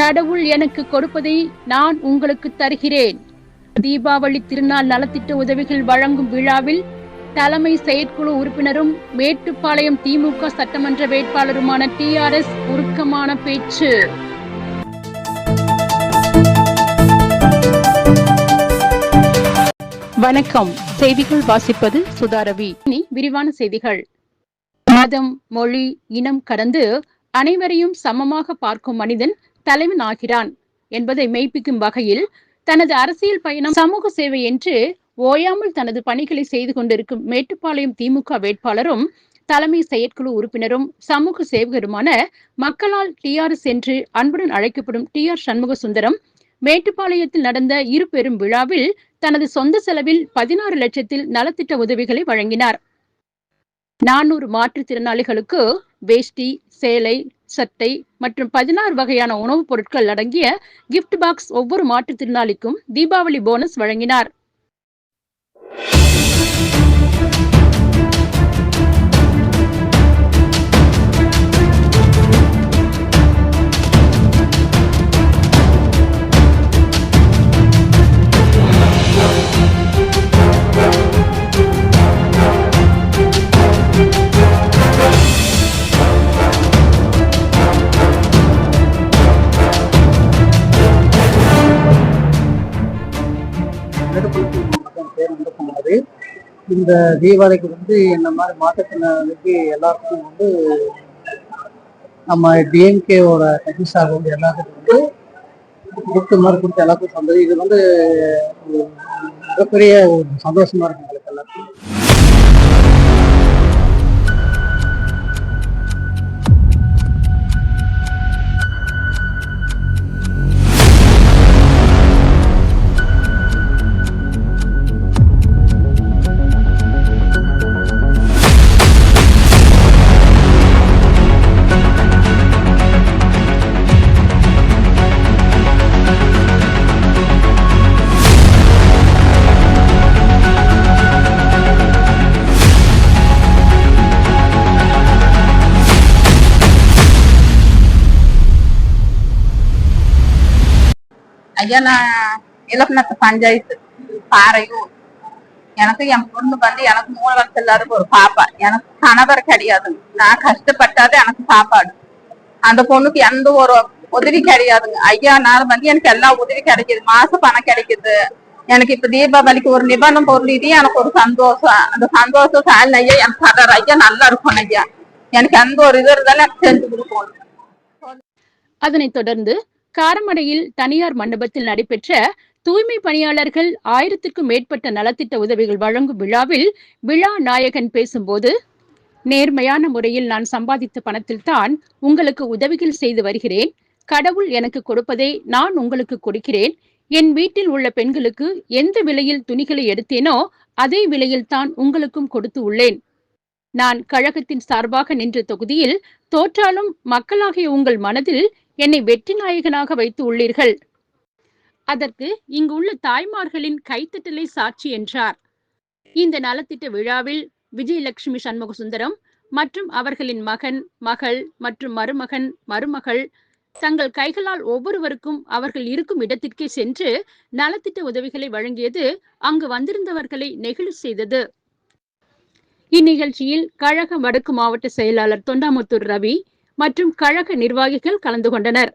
கடவுள் எனக்கு கொடுப்பதை நான் உங்களுக்கு தருகிறேன். தீபாவளி திருநாள் நலத்திட்ட உதவிகள் வழங்கும் விழாவில் தலைமை செயற்குழு உறுப்பினரும் மேட்டுப்பாளையம் திமுக சட்டமன்ற வேட்பாளருமான டிஆர்எஸ் உருக்கமான பேச்சு. வணக்கம். செய்திகள் வாசிப்பது சுதாரவி இனி விரிவான செய்திகள். மதம் மொழி இனம் கடந்து அனைவரையும் சமமாக பார்க்கும் மனிதன் தலைவனாகிறான் என்பதை மெய்ப்பிக்கும் வகையில் தனது அரசியல் பயணம் சமூக சேவை என்று ஓயாமல் தனது பணிகளை செய்து கொண்டிருக்கும் மேட்டுப்பாளையம் திமுக வேட்பாளரும் தலைமை செயற்குழு உறுப்பினரும் சமூக சேவகருமான மக்களால் டிஆர்எஸ் என்று அன்புடன் அழைக்கப்படும் டி ஆர் சண்முக சுந்தரம் மேட்டுப்பாளையத்தில் நடந்த இரு பெரும் விழாவில் தனது சொந்த செலவில் பதினாறு லட்சத்தில் நலத்திட்ட உதவிகளை வழங்கினார். நானூறு மாற்றுத்திறனாளிகளுக்கு வேஷ்டி சேலை சட்டை மற்றும் பதினாறு வகையான உணவுப் பொருட்கள் அடங்கிய கிஃப்ட் பாக்ஸ் ஒவ்வொரு மாற்றுத்திறனாளிக்கும் தீபாவளி போனஸ் வழங்கினார். பேர் மாவட்டம் பேர் இந்த தீபாவளிக்கு வந்து இந்த மாதிரி மாற்றுத்திறனாளிக்கு எல்லாருக்கும் வந்து நம்ம டிஎம்கேவோட கட்சி சார்பு வந்து எல்லாத்துக்கும் வந்து gift மாதிரி கொடுத்து எல்லாத்துக்கும் சந்தோஷம் இது வந்து ஒரு மிகப்பெரிய ஒரு சந்தோஷமா இருக்கு எங்களுக்கு எல்லாருக்கும். ஐயா நான் இலக்கணத்து பஞ்சாயத்து பாறையூர் எனக்கு என் பொண்ணு வந்து எனக்கு மூணு வருஷம் இல்லாத ஒரு பாப்பா. எனக்கு கணவர் கிடையாதுங்க நான் கஷ்டப்பட்டாது எனக்கு சாப்பாடு. அந்த பொண்ணுக்கு எந்த ஒரு உதவி கிடையாதுங்க. ஐயா நான் வந்து எனக்கு எல்லா உதவி கிடைக்குது. மாச பணம் கிடைக்குது. எனக்கு இப்ப தீபாவளிக்கு ஒரு நிபந்தம் பொருள் இது எனக்கு ஒரு சந்தோஷம். அந்த சந்தோஷம் சாயல் ஐயா எனக்கு தர்றாரு ஐயா நல்லா இருக்கும் ஐயா. எனக்கு எந்த ஒரு இது இருந்தாலும் எனக்கு செஞ்சு கொடுக்கணும். அதனைத் தொடர்ந்து காரமடையில் தனியார் மண்டபத்தில் நடைபெற்ற தூய்மை பணியாளர்கள் ஆயிரத்திற்கும் மேற்பட்ட நலத்திட்ட உதவிகள் வழங்கும் விழாவில் விழா நாயகன் பேசும்போது நேர்மையான முறையில் நான் சம்பாதித்த பணத்தில் தான் உங்களுக்கு உதவிகள் செய்து வருகிறேன். கடவுள் எனக்கு கொடுப்பதை நான் உங்களுக்கு கொடுக்கிறேன். என் வீட்டில் உள்ள பெண்களுக்கு எந்த விலையில் துணிகளை எடுத்தேனோ அதே விலையில் தான் உங்களுக்கும் கொடுத்து உள்ளேன். நான் கழகத்தின் சார்பாக நின்ற தொகுதியில் தோற்றாலும் மக்களாகிய உங்கள் மனதில் என்னை வெற்றி நாயகனாக வைத்து உள்ளீர்கள். அதற்கு இங்கு உள்ள தாய்மார்களின் கைத்தட்டலை சாட்சி என்றார். இந்த நலத்திட்ட விழாவில் விஜயலட்சுமி சண்முக சுந்தரம் மற்றும் அவர்களின் மகன் மகள் மற்றும் மருமகன் மருமகள் தங்கள் கைகளால் ஒவ்வொருவருக்கும் அவர்கள் இருக்கும் இடத்திற்கே சென்று நலத்திட்ட உதவிகளை வழங்கியது அங்கு வந்திருந்தவர்களை நெகிழ செய்தது. இந்நிகழ்ச்சியில் கழக வடக்கு மாவட்ட செயலாளர் தொண்டாமுத்தூர் ரவி மற்றும் கழக நிர்வாகிகள் கலந்து கொண்டனர்.